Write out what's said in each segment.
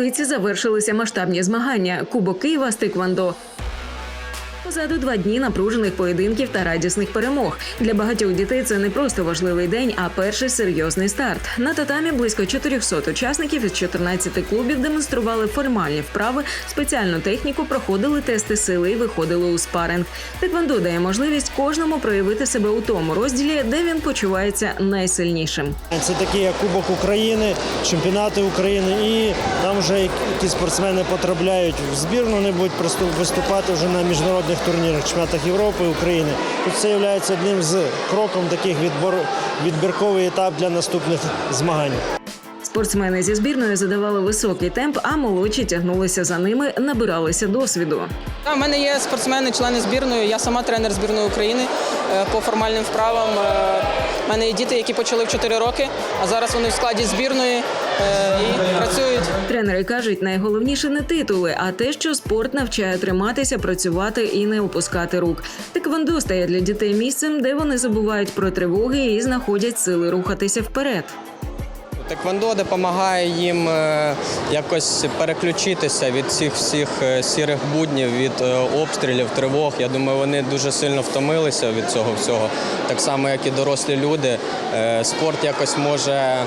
столиці завершилися масштабні змагання Кубок Києва з Тиквандо. Позаду два дні напружених поєдинків та радісних перемог. Для багатьох дітей це не просто важливий день, а перший серйозний старт. На татамі близько 400 учасників із 14 клубів демонстрували формальні вправи, спеціальну техніку, проходили тести сили і виходили у спаринг. Тиквандо дає можливість кожному проявити себе у тому розділі, де він почувається найсильнішим. Це такі як Кубок України, чемпіонати України, і там вже які спортсмени потрапляють в збірну, вони будуть просто виступати вже на міжнародних турнірах, чемпіонатах Європи, України. Тут це є одним з кроком таких відбор, відбірковий етап для наступних змагань. Спортсмени зі збірною задавали високий темп, а молодші тягнулися за ними, набиралися досвіду. У мене є спортсмени, члени збірної. Я сама тренер збірної України е, по формальним вправам. Е, У мене є діти, які почали в 4 роки, а зараз вони в складі збірної е. Тренери кажуть, найголовніше не титули, а те, що спорт навчає триматися, працювати і не опускати рук. Тиквондо стає для дітей місцем, де вони забувають про тривоги і знаходять сили рухатися вперед. Теквондо допомагає їм е, якось переключитися від цих всіх е, сірих буднів, від е, обстрілів, тривог. Я думаю, вони дуже сильно втомилися від цього всього. Так само, як і дорослі люди. Спорт якось може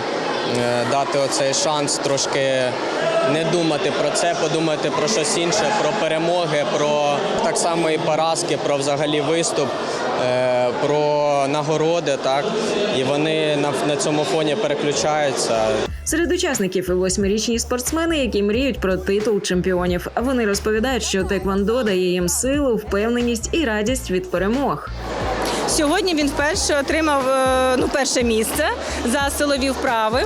дати оцей шанс трошки не думати про це, подумати про щось інше, про перемоги, про так само і поразки, про взагалі виступ. е, Про нагороди, так і вони на, цьому фоні переключаються. Серед учасників і восьмирічні спортсмени, які мріють про титул чемпіонів. Вони розповідають, що теквондо дає їм силу, впевненість і радість від перемог. Сьогодні він вперше отримав е, ну, перше місце за силові вправи.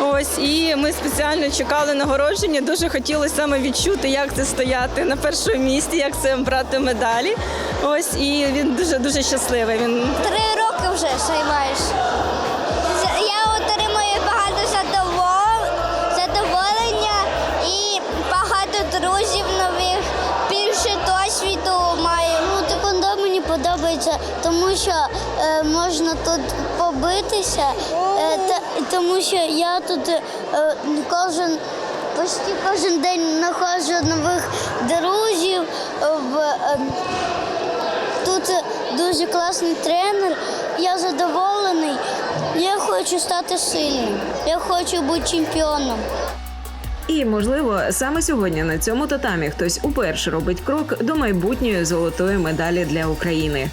Ось і ми спеціально чекали нагородження. Дуже хотілося саме відчути, як це стояти на першому місці, як це брати медалі. Ось і він дуже дуже щасливий. Він Три роки вже займаєш. Тому що е, можна тут побитися, е, та, тому що я тут е, кожен. Почти кожен день знаходжу нових друзів. е, В, е, Тут дуже класний тренер. Я задоволений. Я хочу стати сильним. Я хочу бути чемпіоном. І можливо, саме сьогодні на цьому татамі хтось уперше робить крок до майбутньої золотої медалі для України.